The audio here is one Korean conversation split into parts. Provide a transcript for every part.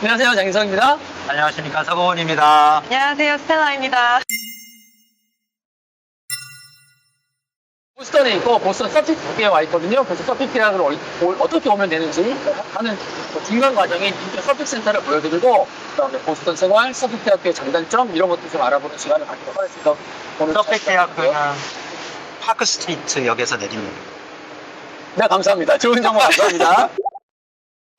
안녕하세요, 장인성입니다. 안녕하십니까 서고원입니다. 안녕하세요, 스텔라입니다. 보스턴에 있고 보스턴 서피트에 와 있거든요. 그래서 서피트 대학을 어- 어- 어떻게 오면 되는지 하는 그 중간 과정인 인터 서피트 센터를 보여드리고 그다음에 보스턴 생활, 서피트 대학교의 장단점 이런 것도 좀 알아보는 시간을 갖도록 하겠습니다. 첫 대학교는. 파크 스트리트 역에서 내립니다. 네, 감사합니다. 좋은 정보 감사합니다.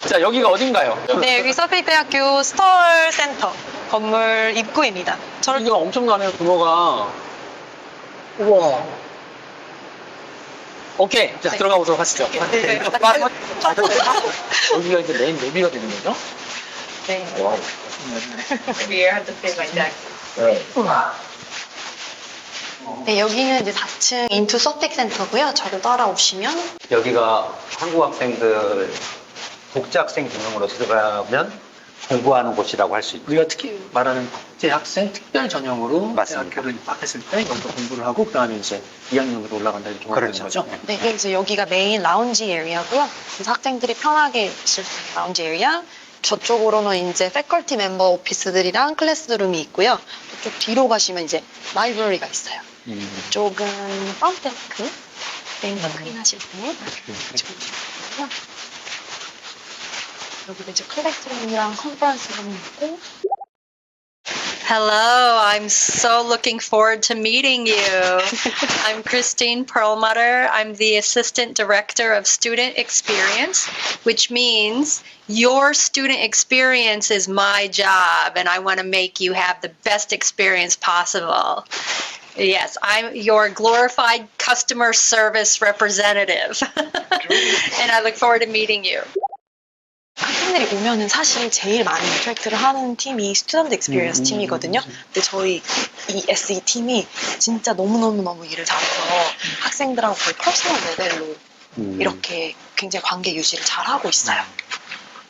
자, 여기가 어딘가요? 네, 여기 서픽대학교 스톨 센터 건물 입구입니다. 저를 여기가 엄청나네요, 규모가. 우와. 오케이. 자, 네. 들어가 보도록 하시죠. 네. 여기가 이제 메인 로비가 되는 거죠? 네. 와우. Maybe you have to pay my. 네. 네, 여기는 이제 4층 인투 서픽 센터고요. 저를 따라오시면 여기가 한국 학생들 국제학생 전형으로 들어가면 공부하는 곳이라고 할 수 있죠. 우리가 특히 말하는 국제 학생 특별 전형으로 맞습니다. 대학교를 입학했을 때 여기서 공부를 하고 그다음에 이제 2학년으로 올라간다 이렇게 말하는 그렇죠. 거죠? 네, 이게 이제 여기가 메인 라운지 에리아고요. 그래서 학생들이 편하게 있을 수 있는 라운지 에리아. 저쪽으로는 이제 패컬티 멤버 오피스들이랑 클래스룸이 있고요. 저쪽 뒤로 가시면 이제 라이브러리가 있어요. 음. 이쪽은 프론트데스크. 메인과 클린하실 때. 이쪽으로 가시고요. 여기도 이제 컬렉트룸이랑 컨퍼런스룸이 있고. Hello, I'm so looking forward to meeting you. I'm Christine Perlmutter. I'm the Assistant Director of Student Experience, which means your student experience is my job, and I want to make you have the best experience possible. Yes, I'm your glorified customer service representative. and I look forward to meeting you. 학생들이 오면은 사실 제일 많은 인터랙트를 하는 팀이 스튜던트 익스피리언스 팀이거든요. 근데 저희 이 SE 팀이 진짜 너무너무너무 일을 잘해서 학생들하고 거의 퍼스널 레벨로 음. 이렇게 굉장히 관계 유지를 잘하고 있어요.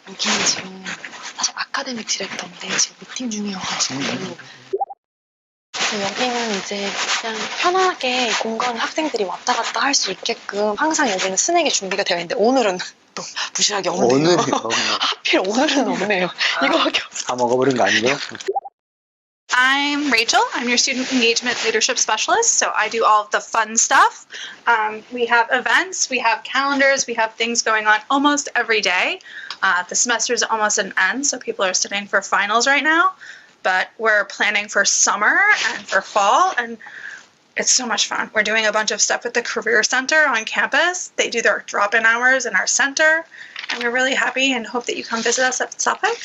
여기는 지금 사실 아카데믹 디렉터인데 지금 미팅 중이어가지고 그래서 여기는 이제 그냥 편하게 공간 학생들이 왔다 갔다 할 수 있게끔 항상 여기는 스낵이 준비가 되어 있는데 오늘은 또 부실하게 없네요. 오늘 하필 오늘은 없네요. 이거밖에 없어. 다 먹어버린 거 아니고? I'm Rachel. I'm your student engagement leadership specialist. So I do all of the fun stuff. Um, we have events, we have calendars, we have things going on almost every day. Uh, the semester is almost an end, so people are studying for finals right now. But we're planning for summer and for fall, and it's so much fun. We're doing a bunch of stuff with the Career Center on campus. They do their drop in hours in our center, and we're really happy and hope that you come visit us at Suffolk.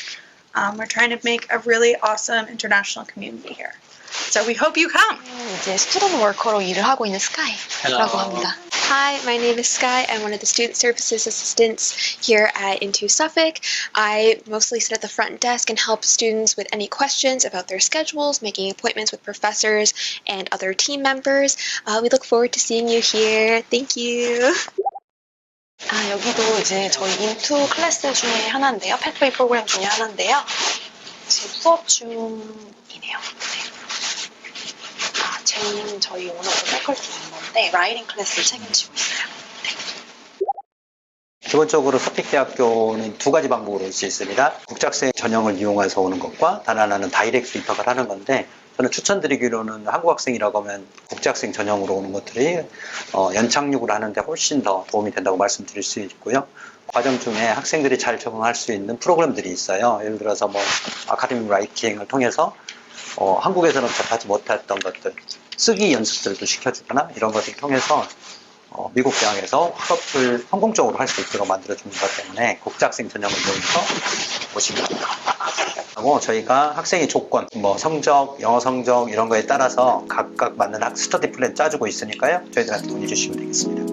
Um, we're trying to make a really awesome international community here. So we hope you come. 이제 스튜던트 워커로 일을 하고 있는 스카이라고 합니다. Hi, my name is Sky. I'm one of the student services assistants here at Into Suffolk. I mostly sit at the front desk and help students with any questions about their schedules, making appointments with professors and other team members. Uh, we look forward to seeing you here. Thank you. 아, 여기도 이제 저희 인투 클래스 중에 하나인데요. 패트웨이 프로그램 중에 하나인데요. 지금 수업 중이네요. 네. 아, 제이는 저희 오늘 패컬티 멤버인 데 라이딩 클래스를 책임지고 있어요. 기본적으로 서픽대학교는 두 가지 방법으로 올 수 있습니다. 국제학생 전형을 이용해서 오는 것과 단 하나는 다이렉트 입학을 하는 건데 저는 추천드리기로는 한국 학생이라고 하면 국제학생 전형으로 오는 것들이 어, 연착륙을 하는데 훨씬 더 도움이 된다고 말씀드릴 수 있고요. 과정 중에 학생들이 잘 적응할 수 있는 프로그램들이 있어요. 예를 들어서 뭐 아카데믹 라이팅을 통해서 어, 한국에서는 접하지 못했던 것들 쓰기 연습들도 시켜주거나 이런 것들을 통해서 어, 미국 대학에서 학업을 성공적으로 할 수 있도록 만들어주는 것 때문에 국제학생 전형을 이용해서 오시면 됩니다. 하고 저희가 학생의 조건, 뭐 성적, 영어 성적 이런 거에 따라서 각각 맞는 학 스터디 플랜 짜주고 있으니까요. 저희들한테 문의 주시면 되겠습니다.